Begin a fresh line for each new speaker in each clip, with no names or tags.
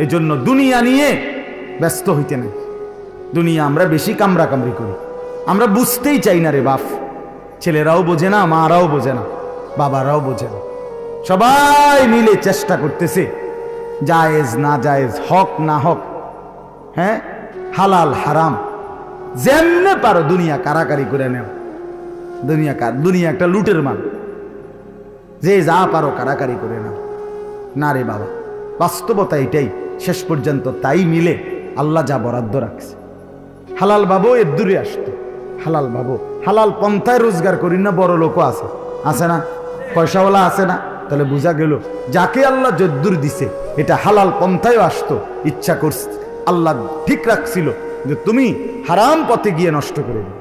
এজন্য দুনিয়া নিয়ে ব্যস্ত হইতে নাই। দুনিয়া আমরা বেশি কামড়া কামড়ি করি। আমরা বুঝতেই চাই না রে বাপ। ছেলেরাও বোঝে না, মারাও বোঝে না, বাবারাও বোঝে না। সবাই মিলে চেষ্টা করতেছে, জায়েজ না জায়েজ, হক না হক হ্যাঁ? হালাল, হারাম, যেমনে পারো দুনিয়া কারাকারি করে নেও। দুনিয়া কার দুনিয়া একটা লুটের মান যে যা পারো কারাকারি করে নাও। না রে বাবা, বাস্তবতা এটাই। শেষ পর্যন্ত তাই মিলে আল্লাহ যা বরাদ্দ রাখছে। হালাল বাবু এর দূরে আসতো। হালাল বাবু, হালাল পন্থায় রোজগার করি না বড় লোকও আছে। আছে না? পয়সাওয়ালা আছে না? তাহলে বোঝা গেল, যাকে আল্লাহ যদ্দুর দিছে, এটা হালাল পন্থায়ও আসতো, ইচ্ছা করছে। আল্লাহ ঠিক রাখছিল যে তুমি হারাম পথে গিয়ে নষ্ট করে দিও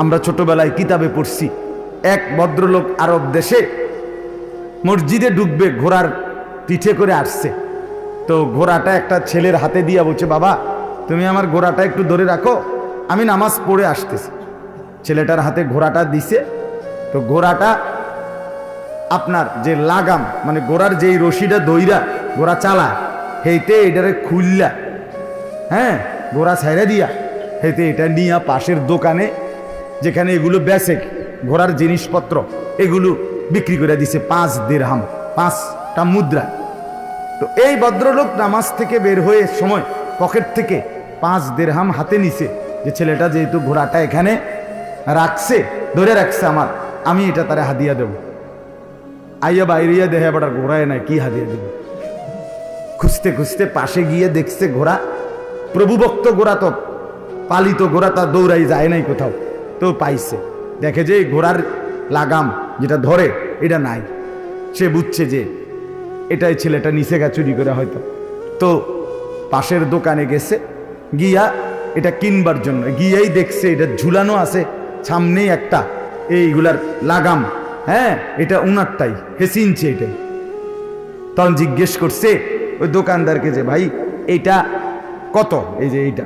আমরা ছোটবেলায় কিতাবে পড়ছি, এক ভদ্রলোক আরব দেশে মসজিদে ডুববে, ঘোড়ার পিঠে করে আসছে। তো ঘোড়াটা একটা ছেলের হাতে দিয়া বলছে, বাবা, তুমি আমার ঘোড়াটা একটু ধরে রাখো, আমি নামাজ পড়ে আসতেছি। ছেলেটার হাতে ঘোড়াটা দিছে, তো ঘোড়াটা আপনার যে লাগাম মানে ঘোড়ার যেই রশিটা দইরা ঘোড়া চালা, হেইতে এটারে খুললা হ্যাঁ ঘোড়া ছাইরা দিয়া হেতে এটা নিয়া পাশের দোকানে, যেখানে এগুলো বেচে ঘোড়ার জিনিসপত্র, এগুলো বিক্রি করে দিছে পাঁচ দেড়হাম, পাঁচটা মুদ্রা। তো এই ভদ্রলোক নামাজ থেকে বের হয়ে সময় পকেট থেকে পাঁচ দেড়হাম হাতে নিছে। যে ছেলেটা যেহেতু ঘোড়াটা এখানে রাখছে, ধরে রাখছে আমার, আমি এটা তারা হাদিয়া দেব। আইয়া বাইরিয়া দেহে আবার ঘোড়ায় না কি হাদিয়া দেব? খুঁজতে খুঁজতে পাশে গিয়ে দেখছে ঘোড়া, প্রভুভক্ত ঘোড়া তো, পালিত ঘোড়া তা দৌড়াই যায় নাই কোথাও, তো পাইছে। দেখে যে ঘোড়ার লাগাম যেটা ধরে, এটা নাই। সে বুঝছে যে এটাই ছেলেটা নিচে গা চুরি করে হয়তো। তো পাশের দোকানে গেছে, গিয়া এটা কিনবার জন্য, গিয়েই দেখছে এটা ঝুলানো আছে, সামনেই একটা, এইগুলার লাগাম। হ্যাঁ এটা উনারটাই হে চিনছে এটাই তখন জিজ্ঞেস করছে ওই দোকানদারকে যে, ভাই, এটা কত? এই যে এইটা।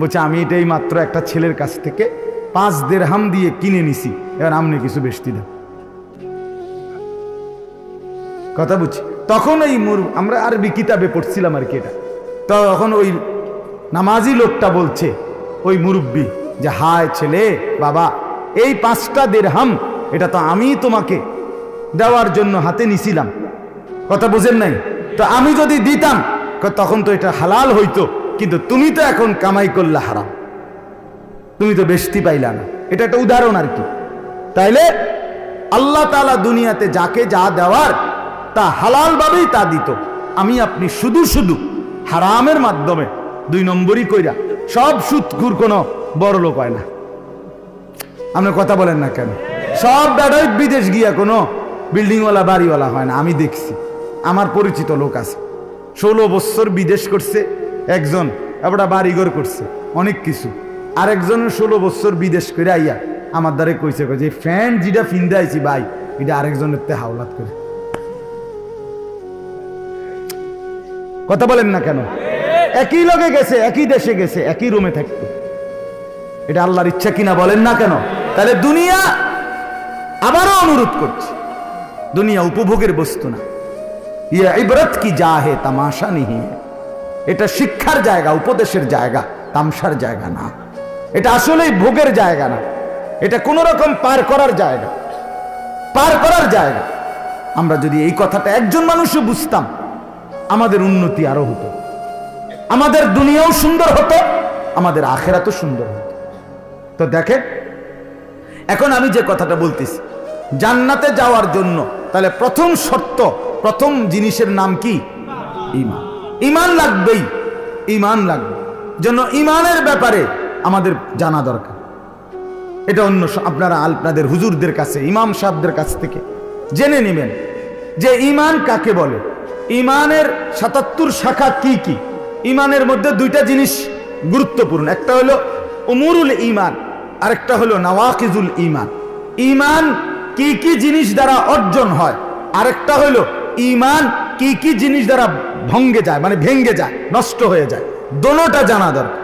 বলছে, আমি এটাই মাত্র একটা ছেলের কাছ থেকে পাঁচ দেড় হাম দিয়ে কিনে নিছি, এবার আমনে কিছু বেশতি দেন কথা বুঝছি? তখন ওই মুর, আমরা আরবি কিতাবে পড়ছিলাম আর কি এটা। তখন ওই নামাজি লোকটা বলছে, ওই মুরব্বী যে, হায় ছেলে, বাবা, এই পাঁচটা দেড়হাম, এটা তো আমি তোমাকে দেওয়ার জন্য হাতে নিছিলাম। কথা বুঝেন নাই? তো আমি যদি দিতাম তখন তো এটা হালাল হইতো, কিন্তু তুমি তো এখন কামাই করলে হারাম। তুমি তো বেশতি পাইলা না। এটা একটা উদাহরণ আর কি। তাইলে আল্লাহ তালা দুনিয়াতে যাকে যা দেওয়ার তা হালাল ভাবেই তা দিত। আমি আপনি শুধু শুধু হারামের মাধ্যমে দুই নম্বরই কইরা সব সুৎকুর কোনো বড় লোক হয় না। আপনি কথা বলেন না কেন? সব বেড়াই বিদেশ গিয়া কোনো বিল্ডিংওয়ালা, বাড়িওয়ালা হয় না, আমি দেখছি। আমার পরিচিত লোক আছে। ষোলো বছর বিদেশ করছে, একজন একটা বাড়িঘর করছে, অনেক কিছু। আরেকজনের ষোলো বছর বিদেশ করে আইয়া আমার দ্বারে কইছে কই যে ফ্যান যেটা ফিন্দে আইছি ভাই, এটা আরেকজনের তে হাওলাত করে। কথা বলেন না কেন? একই লগে গেছে, একই দেশে গেছে, একই রুমে থাকতো। এটা আল্লাহর ইচ্ছা কিনা বলেন না কেন? তাহলে দুনিয়া আবারও অনুরোধ করছে। দুনিয়া উপভোগের বস্তু না। ইয়ে ইবরত কি যা হে তামাশা নিহি। এটা শিক্ষার জায়গা, উপদেশের জায়গা, তামসার জায়গা না। এটা আসলেই ভোগের জায়গা না। এটা কোন রকম পার করার জায়গা। পার করার জায়গা। আমরা যদি এই কথাটা একজন মানুষও বুঝতাম আমাদের উন্নতি আরও হতো। আমাদের দুনিয়াও সুন্দর হতো, আমাদের আখেরাতও সুন্দর হতো। তো দেখেন, এখন আমি যে কথাটা বলতেছি, জান্নাতে যাওয়ার জন্য তাহলে প্রথম শর্ত, প্রথম জিনিসের নাম কি? ইমান ইমান লাগবেই ইমান লাগবে। জন্য ইমানের ব্যাপারে আমাদের জানা দরকার। এটা অন্য আপনারা আপনাদের হুজুরদের কাছে, ইমাম সাহেবদের কাছ থেকে জেনে নেবেন যে ইমান কাকে বলে? ইমানের সাতাত্তর শাখা কি কি? ইমানের মধ্যে দুইটা জিনিস গুরুত্বপূর্ণ। একটা হলো উমুরুল ইমান আরেকটা হলো নওয়াকিজুল ইমান ইমান কি কি জিনিস দ্বারা অর্জন হয়? আরেকটা হলো ইমান কি কি জিনিস দ্বারা ভঙ্গে যায় মানে ভেঙ্গে যায়, নষ্ট হয়ে যায়। দোনোটা জানা দরকার।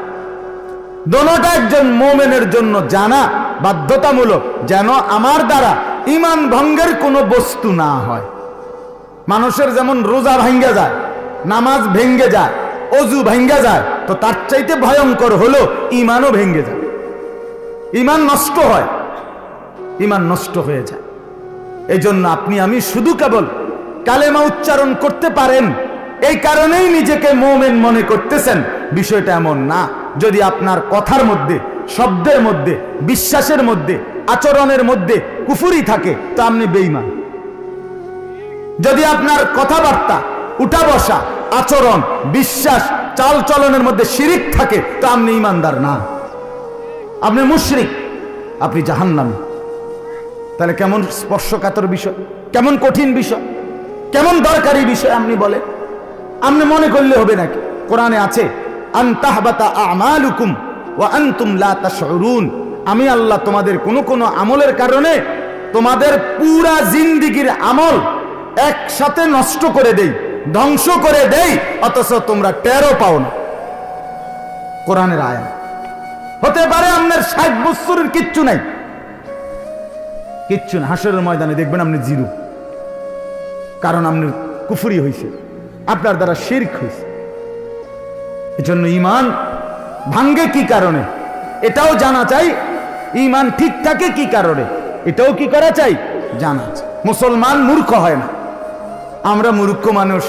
দোনোটা একজন মোমেনের জন্য জানা বাধ্যতামূলক, যেন আমার দ্বারা ইমান ভঙ্গের কোনো বস্তু না হয়। মানুষের যেমন রোজা ভাঙ্গা যায়, নামাজ ভেঙ্গে যায়, অজু ভেঙ্গে যায়, তো তার চাইতে ভয়ঙ্কর হলো ইমানও ভেঙ্গে যায়। ইমান নষ্ট হয় ইমান নষ্ট হয়ে যায়। এই জন্য আপনি, আমি শুধু কেবল কালেমা উচ্চারণ করতে পারেন, এই কারণেই নিজেকে মোমেন মনে করতেছেন। বিষয়টা এমন না, যদি আপনার কথার মধ্যে, শব্দের মধ্যে, বিশ্বাসের মধ্যে, আচরণের মধ্যে কুফুরি থাকে, তো আপনি বেইমান যদি আপনার কথাবার্তা উঠা বসা আচরণ, বিশ্বাস চাল চলনের মধ্যে শিরিক থাকে, তো আপনি ইমানদার না। আপনি মুশরিক, আপনি জাহান্নামী। তাহলে কেমন স্পর্শকাতর বিষয়, কেমন কঠিন বিষয়, কেমন দরকারি বিষয় আপনি বলেন? আপনি মনে করলে হবে নাকি? কোরআনে আছে আমালুকুম আমি আল্লাহ তোমাদের কোনো কোনো আমলের কারণে তোমাদের পুরা জিন্দিগির আমল একসাথে নষ্ট করে দেই, ধ্বংস করে দেই, অথচ তোমরা টেরও পাও না। কোরআনের আয়াত। হতে পারে আপনার ষাট বছরের কিচ্ছু নাই। কিচ্ছু না, হাসরের ময়দানে দেখবেন আপনি জিরো। কারণ আপনার কুফুরি হয়েছে আপনার দ্বারা শির্ক হয়েছে এজন্য ইমান ভাঙ্গে কি কারণে? এটাও জানা চাই ইমান ঠিক থাকে কি কারণে? এটাও কি করা চাই? জানা। মুসলমান মূর্খ হয় না। আমরা মূর্খ মানুষ,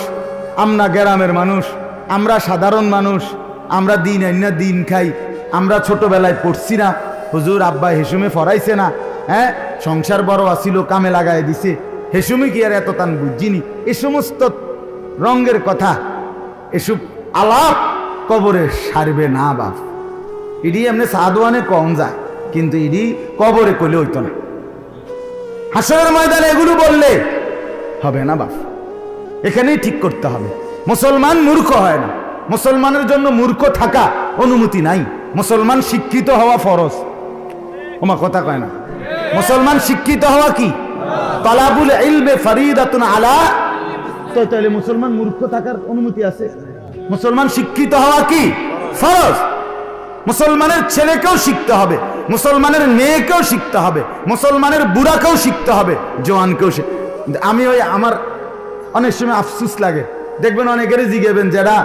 আমরা গ্রামের মানুষ, আমরা সাধারণ মানুষ, আমরা দিন আইনা দিন খাই, আমরা ছোটবেলায় পড়ছি না। হুজুর আব্বা হেসুমে ফরাইছে না হ্যাঁ? সংসার বড় আসিল কামে লাগাই দিছে। হেসুমে কি আর এত তান বুঝিনি? এ সমস্ত রঙ্গের কথা। এসব আলাপ কবরে সারবে না বাপ। ইডি এমনি সাদওয়ানে কম যায়, কিন্তু ইডি কবরে কইলে হইতো না। হাসরের ময়দানে এগুলো বললে হবে না বাপ। এখানেই ঠিক করতে হবে। মুসলমান মূর্খ হয় না। মুসলমানের জন্য মূর্খ থাকা অনুমতি নাই। মুসলমান শিক্ষিত হওয়া ফরজ। ওমা কথা কয় না। মুসলমান শিক্ষিত হওয়া কি? তালাবুল ইলমে ফরিদাতুন আলা তো তাহলে মুসলমান মূর্খ থাকার অনুমতি আছে। মুসলমান শিক্ষিত হওয়া কি? ফরজ। মুসলমানের ছেলেকেও শিখতে হবে। মুসলমানের মেয়েকেও শিখতে হবে। মুসলমানের বুড়াকেও শিখতে হবে। জোয়ানকেও আমি ওই আমার অনেক সময় আফসুস লাগে। দেখবেন অনেকেরই জিগেবেন যারা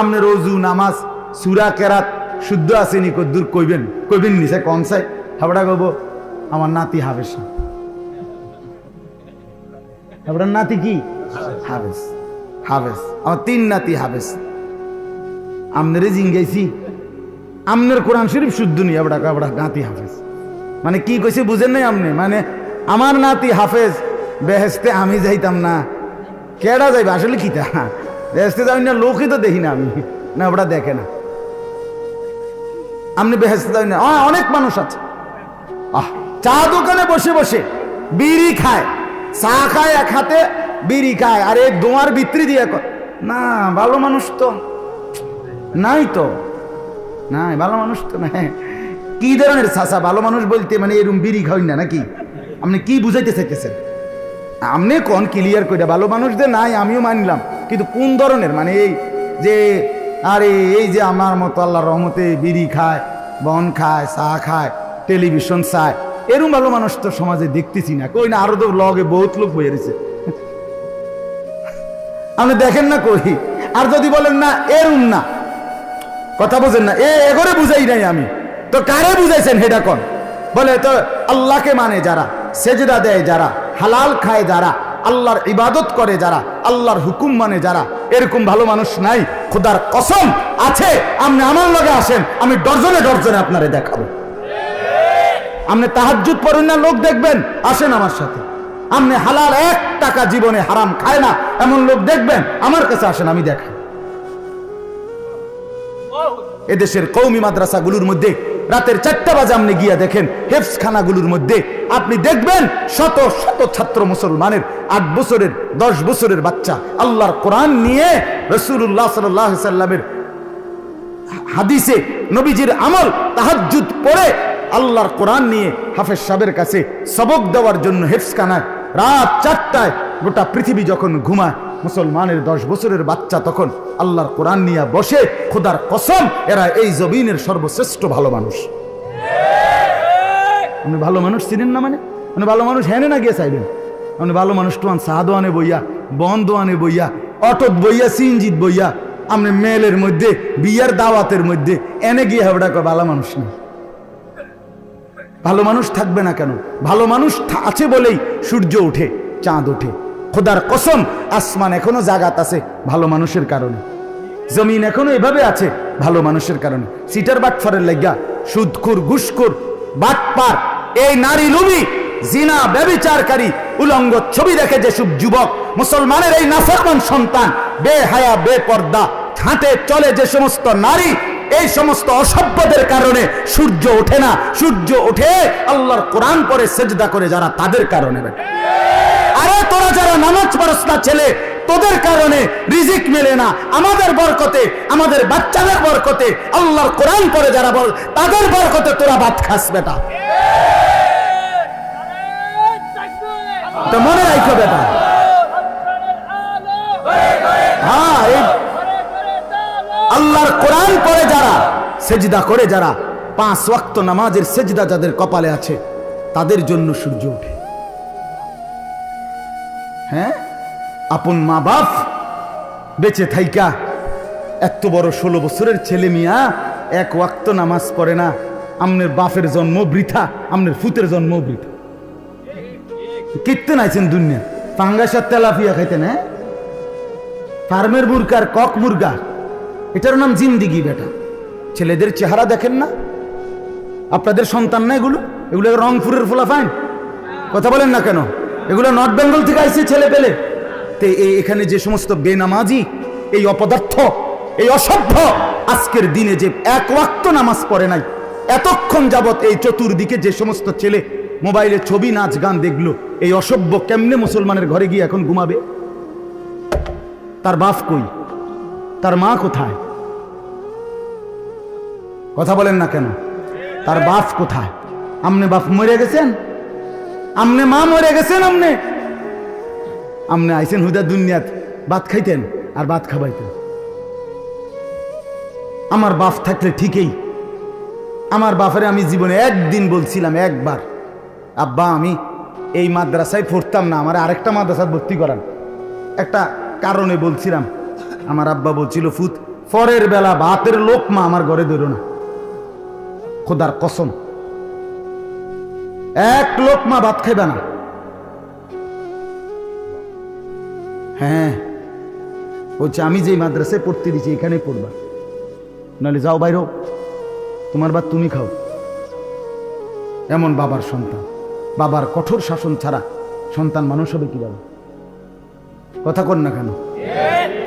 আপনার রজু নামাজ, সুরা, কেরাত শুদ্ধ আসেনি কদ্দুর কইবেন? কইবেন নিছে কন চাই হাবড়া কব আমার নাতি হাবেস হাবড়ার নাতি কি? হাবেস হাবেস আমার তিন নাতি হাবেস আমনেরে জিঙ্গাইছি। আমনের কোরআন শরীফ শুদ্ধ নি আবড়া কাবড়া নাতি হাফেজ মানে কি কইছে বুঝেন নাই আমনে? মানে আমার নাতি হাফেজ বেহেস্তে আমি যাইতাম না। কেডা যাইবে? আসলে কি তা? বেহেস্তে যাই না লোকই তো দেখি না আমি। না, ওটা দেখে না। আপনি বেহেস্তে যাই না অনেক মানুষ আছে। আহ, চা দোকানে বসে বসে বিড়ি খায়। চা খায় এক হাতে, বিড়ি খায়। আরে, দোয়ার বিত্রি দিয়ে। না, ভালো মানুষ তো নাই তো। নাই, ভালো মানুষ তো না কি ধরনের চাষা ভালো মানুষ বলতে মানে এরম বিড়ি খাওয়াই না নাকি? আপনি কি বুঝাইতে চাইতেছেন? আপনি কোন ক্লিয়ার করে ভালো মানুষদের নাই, আমিও মানলাম। কিন্তু কোন ধরনের? মানে এই যে, আরে এই যে আমার মতো আল্লাহ রহমতে বিড়ি খায়, বন খায়, চা খায় টেলিভিশন চায়, এরম ভালো মানুষ তো সমাজে দেখতেছি না। কই না, আরও তো লগে বহুত লোক হয়ে রয়েছে। আপনি দেখেন না কই? আর যদি বলেন না, এরম না। কথা বোঝেন না। এ এগরে বুঝাই নাই আমি। তো কারে বুঝাইছেন হেডা কন? বলে তো আল্লাহকে মানে যারা, সেজদা দেয় যারা। হালাল খায় যারা, আল্লাহর ইবাদত করে যারা, আল্লাহর হুকুম মানে যারা। এরকম ভালো মানুষ নাই, খোদার কসম আছে। আপনি আমার লগে আসেন, আমি ডর্জনে ডর্জনে আপনারে দেখাবো। আপনি তাহাজ্জুদ পড়েন না, লোক দেখবেন, আসেন আমার সাথে। আপনি হালাল এক টাকা জীবনে হারাম খায় না, এমন লোক দেখবেন, আমার কাছে আসেন, আমি দেখাই এদেশের কৌমি মাদ্রাসাগুলোর মধ্যে রাতের চারটা বাজে আপনি গিয়া দেখেন হেফসখানাগুলোর মধ্যে। আপনি দেখবেন শত শত ছাত্র মুসলমানের আট বছরের, দশ বছরের বাচ্চা। আল্লাহর কোরআন নিয়ে রসুল্লাহ সাল্লাহ সাল্লামের হাদিসে নবীজির আমল, তাহাজ্জুদ পড়ে আল্লাহর কোরআন নিয়ে হাফেজ সাহেবের কাছে সবক দেওয়ার জন্য হেফসখানায় রাত চারটায় গোটা পৃথিবী যখন ঘুমায় মুসলমানের দশ বছরের বাচ্চা তখন আল্লাহর কোরআন নিয়ে বসে, খোদার কসম, এরা এই জবিনের সর্বশ্রেষ্ঠ ভালো মানুষ। আপনি ভালো মানুষ চিনেন না মানে? মানে ভালো মানুষ হেনে না গিয়ে চাইবেন? মানে ভালো মানুষ তো সাহাদো আনে বইয়া বন্ধ আনে বইয়া অটোত বইয়া সিনজিত বইয়া, আপনি মেলের মধ্যে, বিয়ার দাওয়াতের মধ্যে, এনে গিয়ে হাবড়া কয়, ভালো মানুষ নেই। ভালো মানুষ থাকবে না কেন? ভালো মানুষ আছে বলেই সূর্য ওঠে, চাঁদ ওঠে। খোদার কসম, আসমান এখনও জাগাত আছে ভালো মানুষের কারণে। জমিন এখনও এভাবে আছে ভালো মানুষের কারণে। সিটার বাটফারের লাগিয়া সুদকুর ঘুষকুর বাটপার, এই নারী লুবি, জিনা, ব্যবিচারকারী, উলঙ্গ ছবি দেখে যেসব যুবক, মুসলমানের এই নাফরমান সন্তান, বেহায়া, বেপর্দা, হাঁটে চলে যে সমস্ত নারী, এই সমস্ত অসভ্যদের কারণে সূর্য ওঠে না। সূর্য ওঠে আল্লাহর কোরআন পরে সেজদা করে যারা তাদের কারণে তোরা যারা নামাজ পড়স না ছেলে, তোদের কারণে রিজিক মেলে না। আমাদের বরকতে, আমাদের বাচ্চাদের বরকতে, আল্লাহর কোরআন পরে যারা বল, তাদের বরকতে তোরা ভাত খাস, বেটা। মনে রাখো, বেটা। হ্যাঁ আল্লাহর কোরআন পরে যারা, সেজদা করে যারা, পাঁচ ওয়াক্ত নামাজের সেজদা যাদের কপালে আছে, তাদের জন্য সূর্য ওঠে। হ্যাঁ? আপন মা বাপ বেঁচে থাইকা। এত বড় ষোলো বছরের ছেলে মিয়া এক ওয়াক্ত নামাজ পড়ে না। আমনের বাপের জন্ম বৃথা, আমনের ফুতের জন্ম বৃথা। কিত্তে নাইছেন দুনিয়া। পাঙ্গাসার তেলাপিয়া খাইতেন হ্যাঁ? ফার্মের মুরগার কক মুরগা। এটার নাম জিন্দিগি বেটা। ছেলেদের চেহারা দেখেন না? আপনাদের সন্তান না এগুলো? এগুলো রংপুরের ফোলা ফাইন। কথা বলেন না কেন? এগুলো নর্থ বেঙ্গল থেকে আইসে ছেলে পেলে। তে এখানে যে সমস্ত বেনামাজি, এই অপদার্থ, এই অসভ্য, আজকের দিনে যে এক ওয়াক্ত নামাজ পড়ে নাই, এতক্ষণ যাবত এই চতুর্দিকে যে সমস্ত ছেলে মোবাইলে ছবি, নাচ, গান দেখল, এই অসভ্য কেমনে মুসলমানের ঘরে গিয়ে এখন ঘুমাবে? তার বাপ কই? তার মা কোথায়? কথা বলেন না কেন? তার বাপ কোথায়? আমনে বাপ মরে গেছেন? আমনে মা মরে গেছেন আমনে। আমনে আইছেন হুদা দুনিয়াত, ভাত খাইতেন আর ভাত খাবাইতেন। আমার বাপ থাকলে ঠিকই। আমার বাপের আমি জীবনে একদিন বলছিলাম একবার, আব্বা, আমি এই মাদ্রাসায় পড়তাম না, আমার আরেকটা মাদ্রাসায় ভর্তি করান। একটা কারণে বলছিলাম, আমার আব্বা বলছিল, ফুত, পরের বেলা ভাতের লোক মা আমার ঘরে ধরো না। খোদার কসম এক লোক মা ভাত খাইবে না। হ্যাঁ বলছে, আমি যেই মাদ্রাসায় পড়তে দিচ্ছি এখানে পড়বা। নাহলে যাও বাইরো, তোমার ভাত তুমি খাও। এমন বাবার সন্তান। বাবার কঠোর শাসন ছাড়া সন্তান মানুষ হবে কীভাবে? কথা কর না কেন?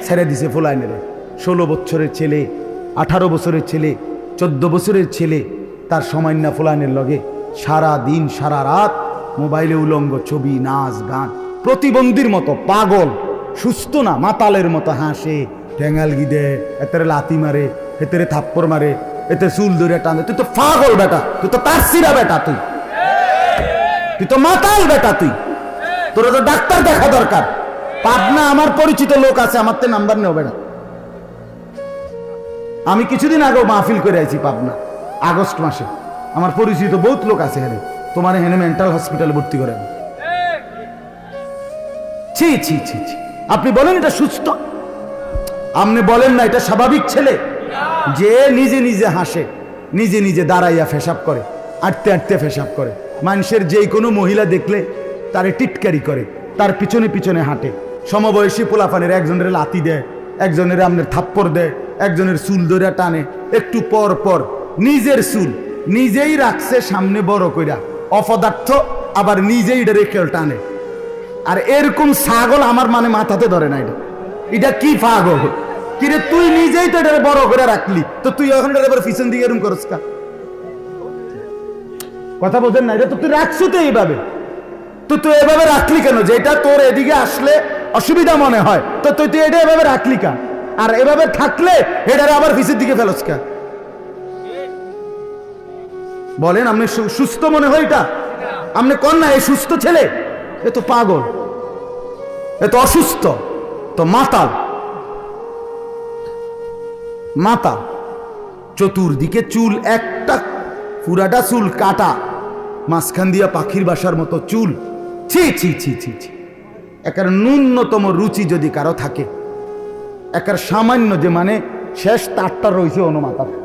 ছেড়ে দিছে ফুলাইনেরে। ষোলো বছরের ছেলে, আঠারো বছরের ছেলে, চোদ্দ বছরের ছেলে, তার সমান্য ফুলাইনের লগে সারা দিন সারা রাত মোবাইলে উলঙ্গ ছবি, নাচ, গান। প্রতিবন্ধীর মতো পাগল, সুস্থ না, মাতালের মতো হাসে। ঠেঙ্গাল গিদে, এতেরে লাতি মারে, এতেরে থাপ্পড় মারে, এতে চুল ধরে টানে। তুই তো পাগল বেটা, তুই তো তার সিরা বেটা তুই। তুই তো মাতাল বেটা তুই। তোর তো ডাক্তার দেখা দরকার। পাবনা আমার পরিচিত লোক আছে, আমার তো নাম্বার নেও বেটা। আমি কিছুদিন আগেও মাহফিল করে আইছি পাবনা, আগস্ট মাসে। আমার পরিচিত বহুত লোক আছে হেনে তোমার হেনে মেন্টাল হসপিটালে ভর্তি করে ছি ছি ছি ছি। আপনি বলেন এটা সুস্থ? আপনি বলেন না, এটা স্বাভাবিক ছেলে? যে নিজে নিজে হাসে, নিজে নিজে দাঁড়াইয়া ফেসাব করে, আটতে আটতে ফেসাব করে। মানুষের যেই কোনো মহিলা দেখলে তারে টিটকারি করে, তার পিছনে পিছনে হাঁটে। সমবয়সী পোলাফানের একজনের লাতি দেয়, একজনের আপনার থাপ্পড় দেয়, একজনের চুল ধরে টানে, একটু পর পর নিজের চুল নিজেই রাখছে সামনে বড় কইরা। অপদার্থ আবার নিজেই এটা রেখে টানে আর এরকম ছাগল আমার মানে মাথাতে ধরে না এটা। এটা কি পাগল? কিরে তুই নিজেই তো এটা বড় করে রাখলি। তো তুই এখন এটা এবার পিছন দিকে এরকম করস কা? কথা বোঝেন না, এটা তো তুই রাখছো তো এইভাবে। তো তুই এভাবে রাখলি কেন? যেটা তোর এদিকে আসলে অসুবিধা মনে হয়। তো তুই তুই এটা এভাবে রাখলি কা? আর এভাবে থাকলে এটারে আবার পিছের দিকে ফেলস কা? বলেন, আপনি সুস্থ মনে হয় এটা? আপনি কন না, এই সুস্থ ছেলে? এ তো পাগল। এ তো অসুস্থ। তো মাতাল। মাতা চতুর্দিকে চুল, একটা, পুরাটা চুল কাটা। মাঝখান দিয়া পাখির বাসার মতো চুল। ছি ছি ছি ছি ছি। একার ন্যূনতম রুচি যদি কারও থাকে, একার সামান্য যে মানে শেষ তারটা রয়েছে অন্য মাথার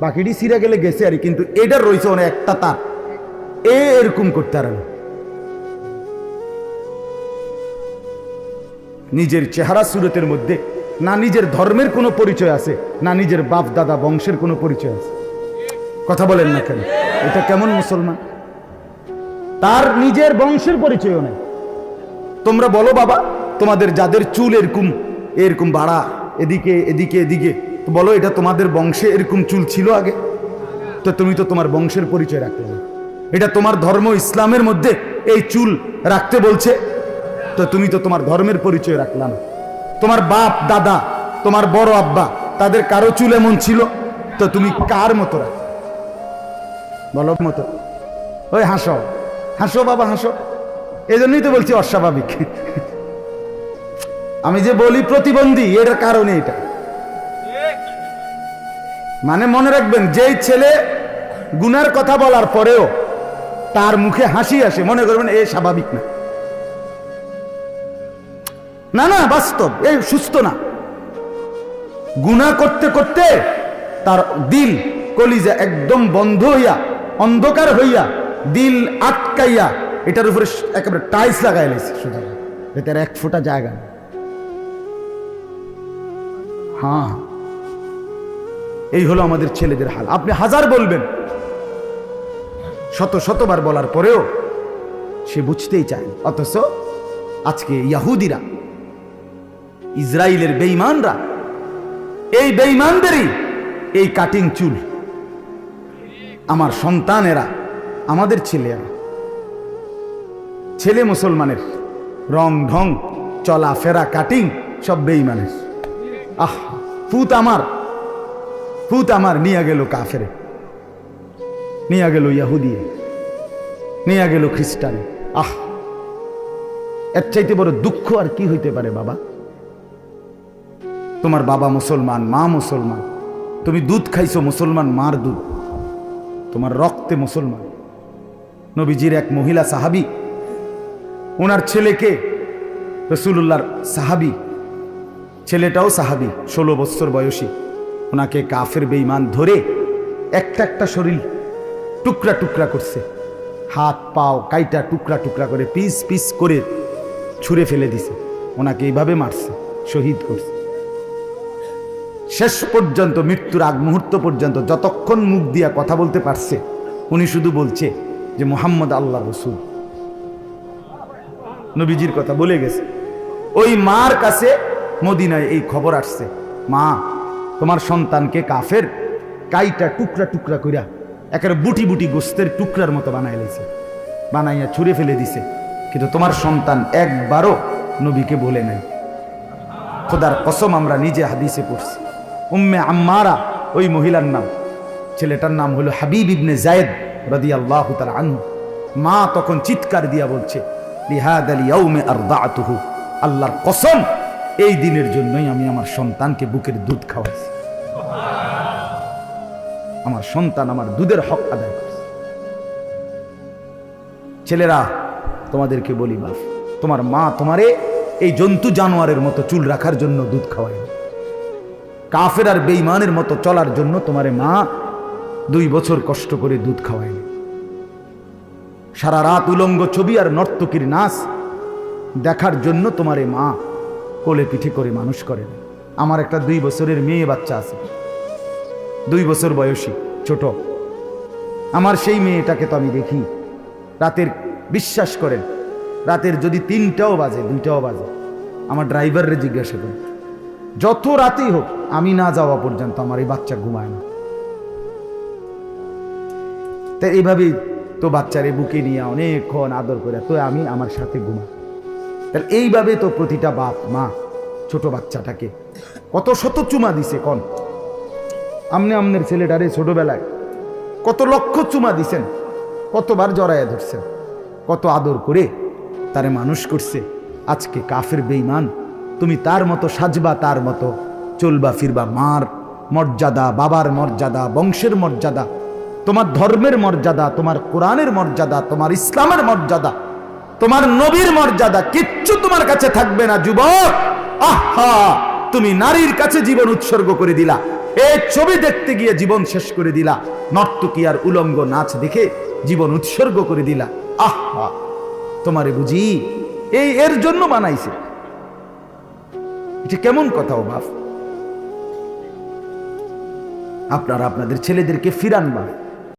বাকিটি সিরা গেলে গেছে আর কিন্তু এটার রয়েছে অনেক একটা তার। এ এরকম করতে না নিজের চেহারা সুরতের মধ্যে, না নিজের ধর্মের কোনো পরিচয় আছে, না নিজের বাপ, দাদা, বংশের কোনো পরিচয় আছে। কথা বলেন না কেন? এটা কেমন মুসলমান? তার নিজের বংশের পরিচয়ও নেই। তোমরা বলো বাবা, তোমাদের যাদের চুল এরকম এরকম বাড়া, এদিকে এদিকে এদিকে বলো, এটা তোমাদের বংশে এরকম চুল ছিল আগে? তো তুমি তো তোমার বংশের পরিচয় রাখলে। না এটা তোমার ধর্ম ইসলামের মধ্যে এই চুল রাখতে বলছে। তো তুমি তো তোমার ধর্মের পরিচয় রাখলা না। তোমার বাপ, দাদা, তোমার বড় আব্বা, তাদের কারও চুল এমন ছিল? তো তুমি কার মতো রাখ বলো মতো। ওই হাসো হাসো বাবা, হাসো। এই জন্যই তো বলছি অস্বাভাবিক। আমি যে বলি প্রতিবন্ধী এটার কারণে এটা। মানে মনে রাখবেন, যেই ছেলে গুনার কথা বলার পরেও তার মুখে হাসি আসে, মনে করবেন এ স্বাভাবিক না। না না, বাস্তব এই সুস্থ না। গুণা করতে করতে তার দিল কলিজা একদম বন্ধ হইয়া, অন্ধকার হইয়া, দিল আটকাইয়া, এটার উপরে একেবারে টাইলস লাগাই লাইছে সোজা এটার এক ফোঁটা জায়গা। হ্যাঁ। এই হলো আমাদের ছেলেদের হাল। আপনি হাজার বলবেন, শত শতবার বলার পরেও সে বুঝতেই চায় অথচ আজকে ইয়াহুদিরা ইসরায়েলের বেঈমানরা, এই বেঈমানদেরই এই কাটিং চুল। আমার সন্তানেরা, আমাদের ছেলেরা, ছেলে মুসলমানের রং ঢং চলা ফেরা কাটিং, সব বেইমানের আহ ফুত আমার। ফুত আমার, নিয়ে গেল কাফেরে। নিয়ে গেল ইয়াহুদি নিয়ে গেল খ্রিস্টান। আহ! এর চাইতে বড় দুঃখ আর কি হইতে পারে বাবা? তোমার বাবা মুসলমান, মা মুসলমান। তুমি দুধ খাইছো, মুসলমান মার দুধ। তোমার রক্তে মুসলমান। নবীজির এক মহিলা সাহাবি, ওনার ছেলেকে রসুল্লাহর সাহাবি, ছেলেটাও সাহাবি, ষোলো বছর বয়সী। ওনাকে কাফের বেইমান ধরে একটা একটা শরীর টুকরা টুকরা করছে। হাত, পাও, কাইটা টুকরা টুকরা করে পিস পিস করে ছুঁড়ে ফেলে দিছে। ওনাকে এইভাবে মারছে, শহীদ করছে। শেষ পর্যন্ত, মৃত্যুর আগ মুহূর্ত পর্যন্ত যতক্ষণ মুখ দিয়া কথা বলতে পারছে, উনি শুধু বলছে যে, মোহাম্মদ আল্লাহ রসুল। নবীজির কথা বলে গেছে। ওই মার কাছে মদিনায় এই খবর আসছে। মা তোমার সন্তানকে কাফের কাইটা টুকরা টুকরা কইরা একেবারে বুটি বুটি গোস্তের টুকরার মতো বানাই লেছে। বানাইয়া ছুঁড়ে ফেলে দিছে। কিন্তু তোমার সন্তান একবারও নবীকে বলে নাই। খোদার কসম আমরা নিজে হাদিসে পড়ছি। উম্মে আম্মারা, ওই মহিলার নাম। ছেলেটার নাম হলো হাবিব ইবনে জায়েদ রাদি আল্লাহ তার আনহু। মা তখন চিৎকার দিয়া বলছে লিহাদ আলী আল্লাহর কসম এই দিনের জন্যই আমি আমার সন্তানকে বুকের দুধ খাওয়াইছি। আমার সন্তান আমার দুধের হক আদায় করছে। ছেলেরা, তোমাদেরকে বলি বাপ তোমার মা তোমারে এই জন্তু জানোয়ারের মতো চুল রাখার জন্য দুধ খাওয়ায় কাফের আর বেইমানের মতো চলার জন্য তোমারে মা দুই বছর কষ্ট করে দুধ খাওয়ায় সারা রাত উলঙ্গ ছবি আর নর্তকীর নাচ দেখার জন্য তোমারে মা কোলে পিঠে করে মানুষ করে আমার একটা দুই বছরের মেয়ে বাচ্চা আছে। দুই বছর বয়সী, ছোট। আমার সেই মেয়েটাকে তো আমি দেখি। রাতের বিশ্বাস করেন, রাতের যদি তিনটাও বাজে, দুইটাও বাজে। আমার ড্রাইভাররে জিজ্ঞাসা করি, যত রাতেই হোক, আমি না যাওয়া পর্যন্ত আমার এই বাচ্চা ঘুমায় না? তাই এইভাবেই তো বাচ্চারে বুকে নিয়ে অনেকক্ষণ আদর করে তো আমি আমার সাথে ঘুমাই তাহলে এইভাবে তো প্রতিটা বাপ, মা, ছোট বাচ্চাটাকে কত শত চুমা দিছে কন? আমনে আমনের ছেলেটারে ছোটবেলায় কত লক্ষ চুমা দিছেন, কতবার জড়াইয়া ধরছেন, কত আদর করে তারে মানুষ করছে। আজকে কাফের বেইমান তুমি তার মতো সাজবা, তার মতো চলবা, ফিরবা, মার মর্যাদা, বাবার মর্যাদা, বংশের মর্যাদা, তোমার ধর্মের মর্যাদা, তোমার কোরআনের মর্যাদা, তোমার ইসলামের মর্যাদা তোমার নবীর মর্যাদা কিচ্ছু তোমার কাছে থাকবে না, যুবক। আহা, তুমি নারীর কাছে জীবন উৎসর্গ করে দিলা। এই ছবি দেখতে গিয়ে জীবন শেষ করে দিলা। নর্তকী আর উলঙ্গ নাচ দেখে জীবন উৎসর্গ করে দিলা। আহা, তোমারে বুঝি, এই এর জন্য বানাইছে। এটা কেমন কথা বাপ? আপনারা আপনাদের ছেলেদেরকে ফিরান বা